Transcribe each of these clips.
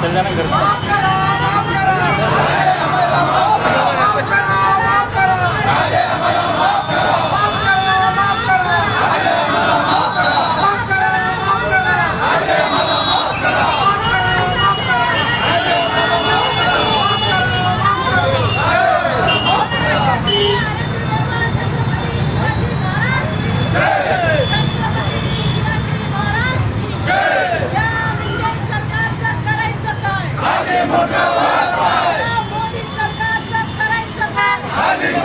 சொல்லி தானே இங்கே இருக்கும் Yeah. भ्रष्टाचारी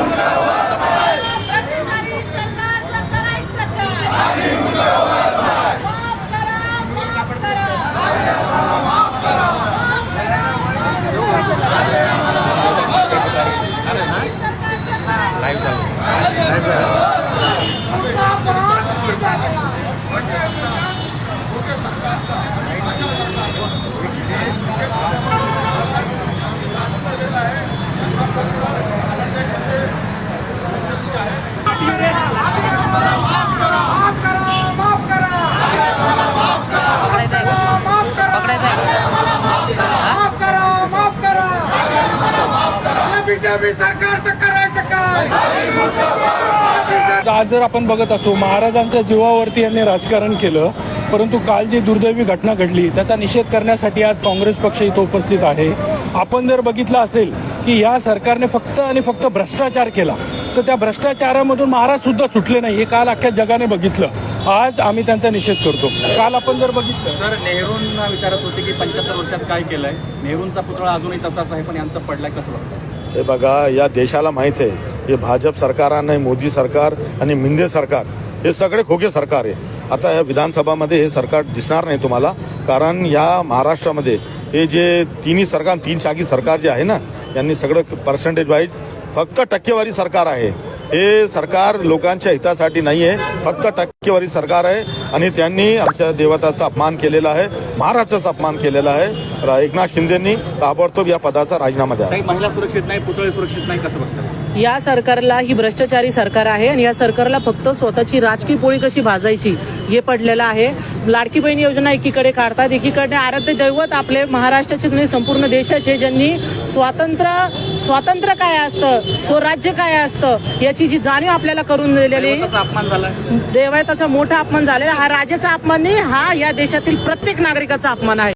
आज जर आपण बघत असो महाराजांच्या जीवावरती यांनी राजकारण केलं परंतु काल जी दुर्दैवी घटना घडली त्याचा निषेध करण्यासाठी आज काँग्रेस पक्ष इथं उपस्थित आहे. आपण जर बघितलं असेल की या सरकारने फक्त आणि फक्त भ्रष्टाचार केला तर त्या भ्रष्टाचारामधून महाराज सुद्धा सुटले नाही हे काल अख्ख्या जगाने बघितलं. आज आम्ही त्यांचा निषेध करतो. काल आपण जर बघितलं तर नेहरूंना विचारत होते की पंच्याहत्तर वर्षात काय केलंय? नेहरूंचा पुतळा अजूनही तसाच आहे पण यांचा पडलाय कसं बघतं हे बघा या देशाला माहीत आहे हे भाजप सरकारानं मोदी सरकार आणि मिंदे सरकार हे सगळे खोके सरकार आहे. आता या विधानसभामध्ये हे सरकार दिसणार नाही तुम्हाला कारण या महाराष्ट्रामध्ये हे जे तिन्ही सरकार तीन शाखी सरकार जे आहे ना यांनी सगळं पर्सेंटेज वाईज फक्त टक्केवारी सरकार आहे. हे सरकार लोकांच्या हितासाठी नाही आहे फक्त टक्केवारी सरकार आहे आणि त्यांनी आमच्या देवताचा अपमान केलेला आहे महाराष्ट्राचा अपमान केलेला आहे. एकनाथ शिंदेंनी ताबडतोब या पदाचा राजीनामा द्यावा. महिला सुरक्षित नाही पुतळे सुरक्षित नाही कसं बघतं या सरकारला ही भ्रष्टाचारी सरकार आहे आणि या सरकारला फक्त स्वतःची राजकीय पोळी कशी भाजायची हे पडलेलं आहे. लाडकी बहीण योजना एकीकडे काढतात एकीकडे आराध्य दैवत आपले महाराष्ट्राचे नाही संपूर्ण देशाचे ज्यांनी स्वातंत्र्य स्वातंत्र्य काय असतं स्वराज्य काय असतं याची जी जाणीव आपल्याला करून दिलेली अपमान झालाय. देवायताचा मोठा अपमान झालेला हा राजाचा अपमान नाही हा या देशातील प्रत्येक नागरिकाचा अपमान आहे.